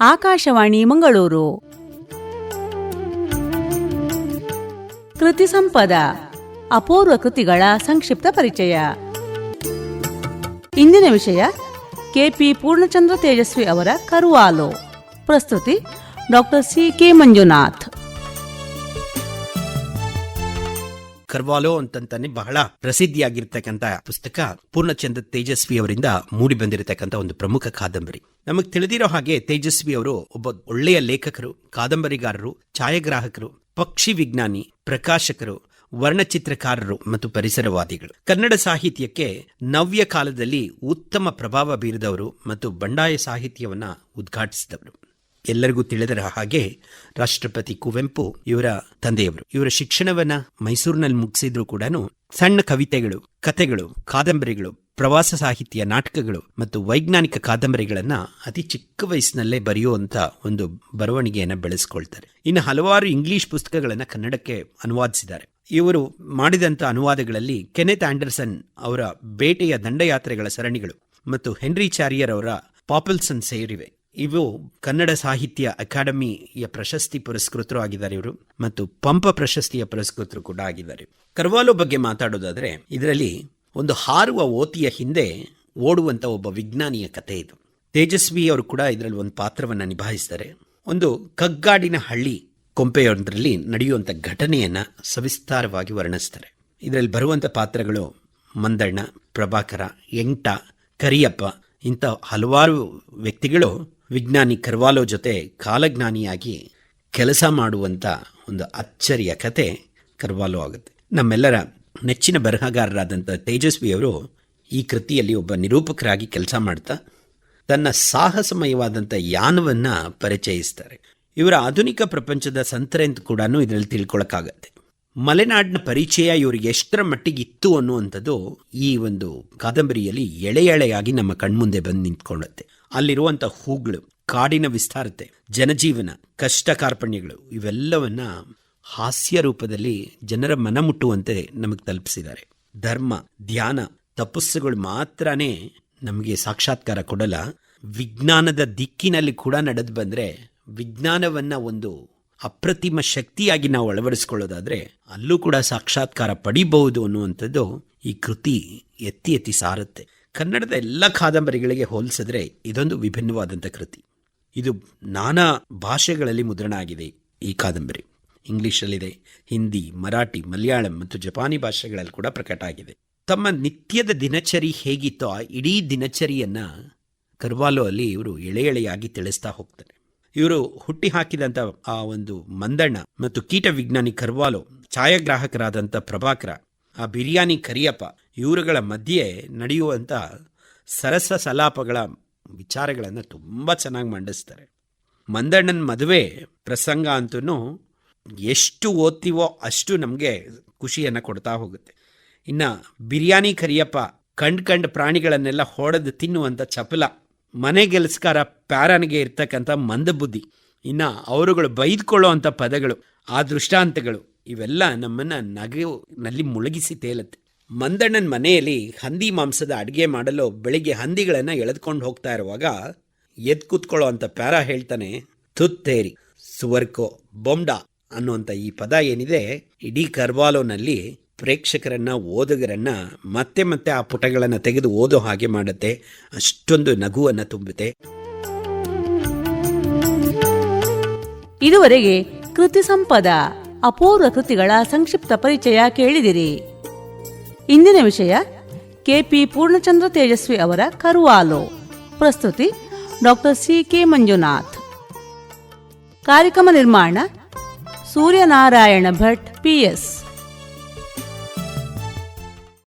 ಆಕಾಶವಾಣಿ ಮಂಗಳೂರು. ಕೃತಿ ಸಂಪದ, ಅಪೂರ್ವ ಕೃತಿಗಳ ಸಂಕ್ಷಿಪ್ತ ಪರಿಚಯ. ಇಂದಿನ ವಿಷಯ, ಕೆಪಿ ಪೂರ್ಣಚಂದ್ರ ತೇಜಸ್ವಿ ಅವರ ಕರುವಾಲು. ಪ್ರಸ್ತುತಿ, doctor C K Manjunath. Karvalo ಅಂತಂತಾನೆ ಬಹಳ ಪ್ರಸಿದ್ಧಿಯಾಗಿರ್ತಕ್ಕಂಥ ಪುಸ್ತಕ. ಪೂರ್ಣಚಂದ್ರ ತೇಜಸ್ವಿ ಅವರಿಂದ ಮೂಡಿ ಬಂದಿರತಕ್ಕಂಥ ಒಂದು ಪ್ರಮುಖ ಕಾದಂಬರಿ. ನಮಗ್ ತಿಳಿದಿರೋ ಹಾಗೆ ತೇಜಸ್ವಿ ಅವರು ಒಬ್ಬ ಒಳ್ಳೆಯ ಲೇಖಕರು, ಕಾದಂಬರಿಗಾರರು, ಛಾಯಾಗ್ರಾಹಕರು, ಪಕ್ಷಿ ವಿಜ್ಞಾನಿ, ಪ್ರಕಾಶಕರು, ವರ್ಣಚಿತ್ರಕಾರರು ಮತ್ತು ಪರಿಸರವಾದಿಗಳು. ಕನ್ನಡ ಸಾಹಿತ್ಯಕ್ಕೆ ನವ್ಯ ಕಾಲದಲ್ಲಿ ಉತ್ತಮ ಪ್ರಭಾವ ಬೀರಿದವರು ಮತ್ತು ಬಂಡಾಯ ಸಾಹಿತ್ಯವನ್ನ ಉದ್ಘಾಟಿಸಿದವರು. ಎಲ್ಲರಿಗೂ ತಿಳಿದರ ಹಾಗೆ ರಾಷ್ಟ್ರಪತಿ ಕುವೆಂಪು ಇವರ ತಂದೆಯವರು. ಇವರ ಶಿಕ್ಷಣವನ್ನ ಮೈಸೂರಿನಲ್ಲಿ ಮುಗಿಸಿದ್ರು ಕೂಡ ಸಣ್ಣ ಕವಿತೆಗಳು, ಕಥೆಗಳು, ಕಾದಂಬರಿಗಳು, ಪ್ರವಾಸ ಸಾಹಿತ್ಯ ನಾಟಕಗಳು ಮತ್ತು ವೈಜ್ಞಾನಿಕ ಕಾದಂಬರಿಗಳನ್ನ ಅತಿ ಚಿಕ್ಕ ವಯಸ್ಸಿನಲ್ಲೇ ಬರೆಯುವಂತ ಒಂದು ಬರವಣಿಗೆಯನ್ನ ಬೆಳೆಸ್ಕೊಳ್ತಾರೆ. ಇನ್ನು ಹಲವಾರು ಇಂಗ್ಲಿಷ್ ಪುಸ್ತಕಗಳನ್ನ ಕನ್ನಡಕ್ಕೆ ಅನುವಾದಿಸಿದ್ದಾರೆ. ಇವರು ಮಾಡಿದಂಥ ಅನುವಾದಗಳಲ್ಲಿ ಕೆನೆತ್ ಆಂಡರ್ಸನ್ ಅವರ ಬೇಟೆಯ ದಂಡಯಾತ್ರೆಗಳ ಸರಣಿಗಳು ಮತ್ತು ಹೆನ್ರಿ ಚಾರಿಯರ್ ಅವರ ಪಾಪಲ್ಸನ್ ಸೇರಿವೆ. ಇವು ಕನ್ನಡ ಸಾಹಿತ್ಯ ಅಕಾಡೆಮಿಯ ಪ್ರಶಸ್ತಿ ಪುರಸ್ಕೃತರು ಆಗಿದ್ದಾರೆ ಇವರು ಮತ್ತು ಪಂಪ ಪ್ರಶಸ್ತಿಯ ಪುರಸ್ಕೃತರು ಕೂಡ ಆಗಿದ್ದಾರೆ. ಕರ್ವಾಲೋ ಬಗ್ಗೆ ಮಾತಾಡೋದಾದರೆ ಇದರಲ್ಲಿ ಒಂದು ಹಾರುವ ಓತಿಯ ಹಿಂದೆ ಓಡುವಂಥ ಒಬ್ಬ ವಿಜ್ಞಾನಿಯ ಕಥೆ ಇದು. ತೇಜಸ್ವಿ ಅವರು ಕೂಡ ಇದರಲ್ಲಿ ಒಂದು ಪಾತ್ರವನ್ನು ನಿಭಾಯಿಸ್ತಾರೆ. ಒಂದು ಕಗ್ಗಾಡಿನ ಹಳ್ಳಿ ಕೊಂಪೆಯೊಂದರಲ್ಲಿ ನಡೆಯುವಂಥ ಘಟನೆಯನ್ನು ಸವಿಸ್ತಾರವಾಗಿ ವರ್ಣಿಸ್ತಾರೆ. ಇದರಲ್ಲಿ ಬರುವಂಥ ಪಾತ್ರಗಳು ಮಂದಣ್ಣ, ಪ್ರಭಾಕರ, ಎಂಟ, ಕರಿಯಪ್ಪ ಇಂಥ ಹಲವಾರು ವ್ಯಕ್ತಿಗಳು ವಿಜ್ಞಾನಿ ಕರ್ವಾಲೋ ಜೊತೆ ಕಾಲಜ್ಞಾನಿಯಾಗಿ ಕೆಲಸ ಮಾಡುವಂಥ ಒಂದು ಅಚ್ಚರಿಯ ಕತೆ ಕರ್ವಾಲೋ ಆಗುತ್ತೆ. ನಮ್ಮೆಲ್ಲರ ನೆಚ್ಚಿನ ಬರಹಗಾರರಾದಂಥ ತೇಜಸ್ವಿಯವರು ಈ ಕೃತಿಯಲ್ಲಿ ಒಬ್ಬ ನಿರೂಪಕರಾಗಿ ಕೆಲಸ ಮಾಡ್ತಾ ತನ್ನ ಸಾಹಸಮಯವಾದಂಥ ಯಾನವನ್ನು ಪರಿಚಯಿಸ್ತಾರೆ. ಇವರ ಆಧುನಿಕ ಪ್ರಪಂಚದ ಸಂತರೆ ಅಂತ ಕೂಡ ಇದರಲ್ಲಿ ತಿಳ್ಕೊಳಕ್ಕಾಗತ್ತೆ. ಮಲೆನಾಡಿನ ಪರಿಚಯ ಇವರಿಗೆ ಎಷ್ಟರ ಮಟ್ಟಿಗೆ ಇತ್ತು ಅನ್ನುವಂಥದ್ದು ಈ ಒಂದು ಕಾದಂಬರಿಯಲ್ಲಿ ಎಳೆ ಎಳೆಯಾಗಿ ನಮ್ಮ ಕಣ್ಮುಂದೆ ಬಂದು ನಿಂತ್ಕೊಳ್ಳುತ್ತೆ ಅಲ್ಲಿರುವಂಥ ಹೂಗಳು, ಕಾಡಿನ ವಿಸ್ತಾರತೆ, ಜನಜೀವನ, ಕಷ್ಟ ಕಾರ್ಪಣ್ಯಗಳು, ಇವೆಲ್ಲವನ್ನ ಹಾಸ್ಯ ರೂಪದಲ್ಲಿ ಜನರ ಮನ ಮುಟ್ಟುವಂತೆ ನಮಗೆ ತಲುಪಿಸಿದ್ದಾರೆ. ಧರ್ಮ, ಧ್ಯಾನ, ತಪಸ್ಸುಗಳು ಮಾತ್ರನೇ ನಮಗೆ ಸಾಕ್ಷಾತ್ಕಾರ ಕೊಡಲ್ಲ. ವಿಜ್ಞಾನದ ದಿಕ್ಕಿನಲ್ಲಿ ಕೂಡ ನಡೆದು ಬಂದರೆ ವಿಜ್ಞಾನವನ್ನ ಒಂದು ಅಪ್ರತಿಮ ಶಕ್ತಿಯಾಗಿ ನಾವು ಅಳವಡಿಸ್ಕೊಳ್ಳೋದಾದರೆ ಅಲ್ಲೂ ಕೂಡ ಸಾಕ್ಷಾತ್ಕಾರ ಪಡಿಬಹುದು ಅನ್ನುವಂಥದ್ದು ಈ ಕೃತಿ ಎತ್ತಿ ಎತ್ತಿ ಸಾರುತ್ತೆ. ಕನ್ನಡದ ಎಲ್ಲ ಕಾದಂಬರಿಗಳಿಗೆ ಹೋಲಿಸಿದ್ರೆ ಇದೊಂದು ವಿಭಿನ್ನವಾದಂಥ ಕೃತಿ. ಇದು ನಾನಾ ಭಾಷೆಗಳಲ್ಲಿ ಮುದ್ರಣ ಆಗಿದೆ ಈ ಕಾದಂಬರಿ. ಇಂಗ್ಲೀಷಲ್ಲಿದೆ, ಹಿಂದಿ, ಮರಾಠಿ, ಮಲಯಾಳಂ ಮತ್ತು ಜಪಾನಿ ಭಾಷೆಗಳಲ್ಲಿ ಕೂಡ ಪ್ರಕಟ ಆಗಿದೆ. ತಮ್ಮ ನಿತ್ಯದ ದಿನಚರಿ ಹೇಗಿತ್ತೋ ಆ ಇಡೀ ದಿನಚರಿಯನ್ನು ಕರ್ವಾಲೋ ಅಲ್ಲಿ ಇವರು ಎಳೆ ಎಳೆಯಾಗಿ ತಿಳಿಸ್ತಾ ಹೋಗ್ತಾರೆ. ಇವರು ಹುಟ್ಟಿ ಹಾಕಿದಂಥ ಆ ಒಂದು ಮಂದಣ್ಣ ಮತ್ತು ಕೀಟ ವಿಜ್ಞಾನಿ ಕರ್ವಾಲೋ ಛಾಯಾಗ್ರಾಹಕರಾದಂಥ ಪ್ರಭಾಕರ, ಆ ಬಿರಿಯಾನಿ ಕರಿಯಪ್ಪ, ಇವರುಗಳ ಮಧ್ಯೆ ನಡೆಯುವಂಥ ಸರಸ ಸಲಾಪಗಳ ವಿಚಾರಗಳನ್ನು ತುಂಬ ಚೆನ್ನಾಗಿ ಮಂಡಿಸ್ತಾರೆ. ಮಂದಣ್ಣನ ಮದುವೆ ಪ್ರಸಂಗ ಅಂತೂ ಎಷ್ಟು ಓದ್ತೀವೋ ಅಷ್ಟು ನಮಗೆ ಖುಷಿಯನ್ನು ಕೊಡ್ತಾ ಹೋಗುತ್ತೆ. ಇನ್ನು ಬಿರಿಯಾನಿ ಕರಿಯಪ್ಪ ಕಂಡು ಕಂಡು ಪ್ರಾಣಿಗಳನ್ನೆಲ್ಲ ಹೊಡೆದು ತಿನ್ನುವಂಥ ಚಪಲ, ಮನೆ ಗೆಲ್ಸ್ಕಾರ ಪ್ಯಾರನಿಗೆ ಇರ್ತಕ್ಕಂಥ ಮಂದಬುದ್ಧಿ ಇನ್ನು ಅವರುಗಳು ಬೈದ್ಕೊಳ್ಳೋ ಅಂಥ ಪದಗಳು, ಆ ದೃಷ್ಟಾಂತಗಳು, ಇವೆಲ್ಲ ನಮ್ಮನ್ನು ನಗೆನಲ್ಲಿ ಮುಳುಗಿಸಿ ತೇಲತ್ತೆ. ಮಂದಣ್ಣನ ಮನೆಯಲ್ಲಿ ಹಂದಿ ಮಾಂಸದ ಅಡುಗೆ ಮಾಡಲು ಬೆಳಿಗ್ಗೆ ಹಂದಿಗಳನ್ನು ಎಳೆದುಕೊಂಡು ಹೋಗ್ತಾ ಇರುವಾಗ ಎದ್ ಕೂತ್ಕೊಳ್ಳೋ ಅಂತ ಪ್ಯಾರ ಹೇಳ್ತಾನೆ ತುತ್ತೇರಿ ಸುವರ್ಕೋ, ಬೊಂಡಾ ಅನ್ನುವಂಥ ಈ ಪದ ಏನಿದೆ, ಇಡೀ ಕರ್ವಾಲೋನಲ್ಲಿ ಪ್ರೇಕ್ಷಕರನ್ನ, ಓದುಗರನ್ನು ಮತ್ತೆ ಮತ್ತೆ ಆ ಪುಟಗಳನ್ನು ತೆಗೆದು ಓದೋ ಹಾಗೆ ಮಾಡುತ್ತೆ. ಅಷ್ಟೊಂದು ನಗುವನ್ನು ತುಂಬುತ್ತೆ. ಇದುವರೆಗೆ ಕೃತಿ ಸಂಪದ, ಅಪೂರ್ವ ಕೃತಿಗಳ ಸಂಕ್ಷಿಪ್ತ ಪರಿಚಯ ಕೇಳಿದಿರಿ. ಇಂದಿನ ವಿಷಯ ಕೆಪಿ ಪೂರ್ಣಚಂದ್ರ ತೇಜಸ್ವಿ ಅವರ ಕರುವಾಲು. ಪ್ರಸ್ತುತಿ ಡಾಕ್ಟರ್ ಸಿ ಕೆ ಮಂಜುನಾಥ್. ಕಾರ್ಯಕ್ರಮ ನಿರ್ಮಾಣ, ಸೂರ್ಯನಾರಾಯಣ ಭಟ್, ಪಿಎಸ್